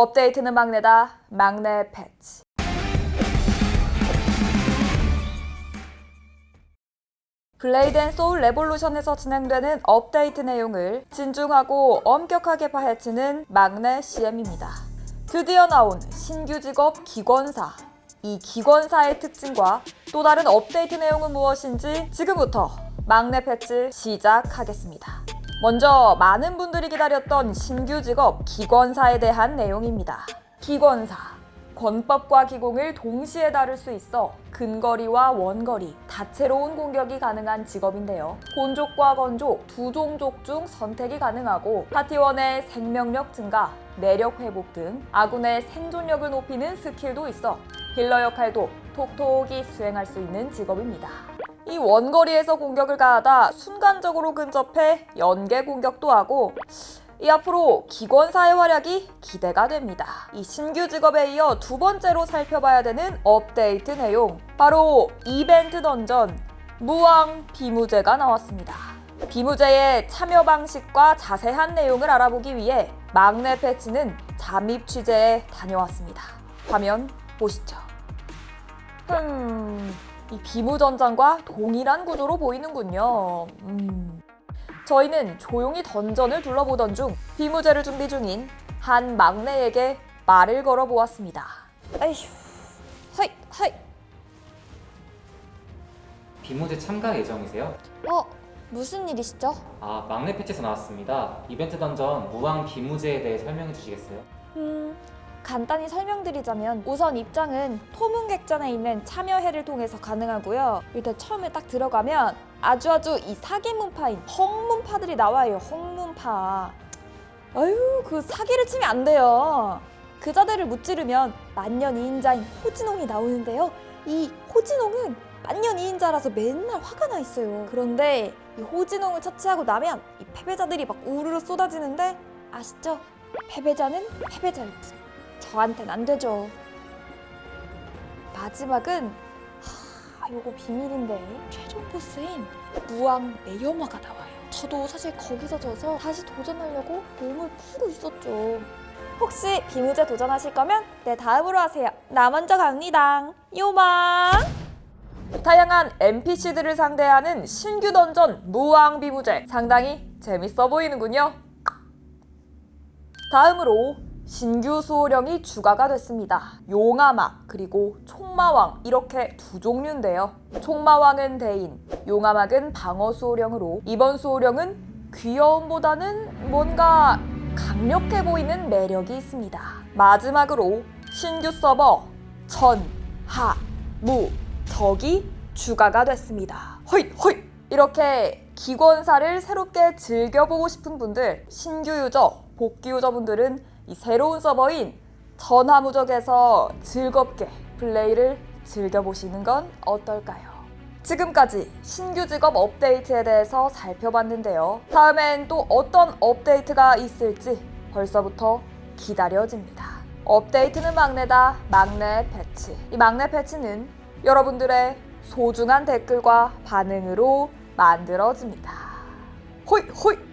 업데이트는 막내다. 막내 패치. 블레이드 앤 소울 레볼루션에서 진행되는 업데이트 내용을 진중하고 엄격하게 파헤치는 막내 CM입니다. 드디어 나온 신규 직업 기권사. 이 기권사의 특징과 또 다른 업데이트 내용은 무엇인지 지금부터 막내 패치 시작하겠습니다. 먼저 많은 분들이 기다렸던 신규 직업 기권사에 대한 내용입니다. 기권사. 권법과 기공을 동시에 다룰 수 있어 근거리와 원거리, 다채로운 공격이 가능한 직업인데요. 곤족과 건족 두 종족 중 선택이 가능하고 파티원의 생명력 증가, 내력 회복 등 아군의 생존력을 높이는 스킬도 있어 힐러 역할도 톡톡히 수행할 수 있는 직업입니다. 이 원거리에서 공격을 가하다 순간적으로 근접해 연계 공격도 하고 이 앞으로 기권사의 활약이 기대가 됩니다. 이 신규 직업에 이어 두 번째로 살펴봐야 되는 업데이트 내용 바로 이벤트 던전 무왕 비무제가 나왔습니다. 비무제의 참여 방식과 자세한 내용을 알아보기 위해 막내 패치는 잠입 취재에 다녀왔습니다. 화면 보시죠. 흠, 이 비무전장과 동일한 구조로 보이는군요. 음. 저희는 조용히 던전을 둘러보던 중 비무제를 준비 중인 한 막내에게 말을 걸어보았습니다. 에휴, 허이, 허이. 비무제 참가 예정이세요? 어, 무슨 일이시죠? 아, 막내 패치에서 나왔습니다. 이벤트 던전 무왕 비무제에 대해 설명해 주시겠어요? 음, 간단히 설명드리자면 우선 입장은 토문객전에 있는 참여회를 통해서 가능하고요. 일단 처음에 딱 들어가면 아주 아주 이 사기 문파인 헝문파들이 나와요. 헝문파. 아유, 그 사기를 치면 안 돼요. 그 자들을 무찌르면 만년 2인자인 호진홍이 나오는데요. 이 호진홍은 만년 2인자라서 맨날 화가 나 있어요. 그런데 이 호진홍을 처치하고 나면 이 패배자들이 막 우르르 쏟아지는데 아시죠? 패배자는 패배자일 뿐. 저한텐 안 되죠. 마지막은 하, 요거 비밀인데 최종 보스인 무왕 매여마가 나와요. 저도 사실 거기서 져서 다시 도전하려고 몸을 푸고 있었죠. 혹시 비무제 도전하실 거면 내 다음으로 하세요. 나 먼저 갑니다. 요망. 다양한 NPC들을 상대하는 신규 던전 무왕 비무제 상당히 재밌어 보이는군요. 다음으로 신규 수호령이 추가가 됐습니다. 용암악 그리고 총마왕 이렇게 두 종류인데요. 총마왕은 대인, 용암악은 방어 수호령으로 이번 수호령은 귀여움보다는 뭔가 강력해 보이는 매력이 있습니다. 마지막으로 신규 서버 전, 하, 무, 적이 추가가 됐습니다. 허이 허이 이렇게 기권사를 새롭게 즐겨보고 싶은 분들 신규 유저, 복귀 유저분들은 이 새로운 서버인 전화무적에서 즐겁게 플레이를 즐겨보시는 건 어떨까요? 지금까지 신규 직업 업데이트에 대해서 살펴봤는데요. 다음엔 또 어떤 업데이트가 있을지 벌써부터 기다려집니다. 업데이트는 막내다, 막내 패치. 이 막내 패치는 여러분들의 소중한 댓글과 반응으로 만들어집니다. 호이, 호이!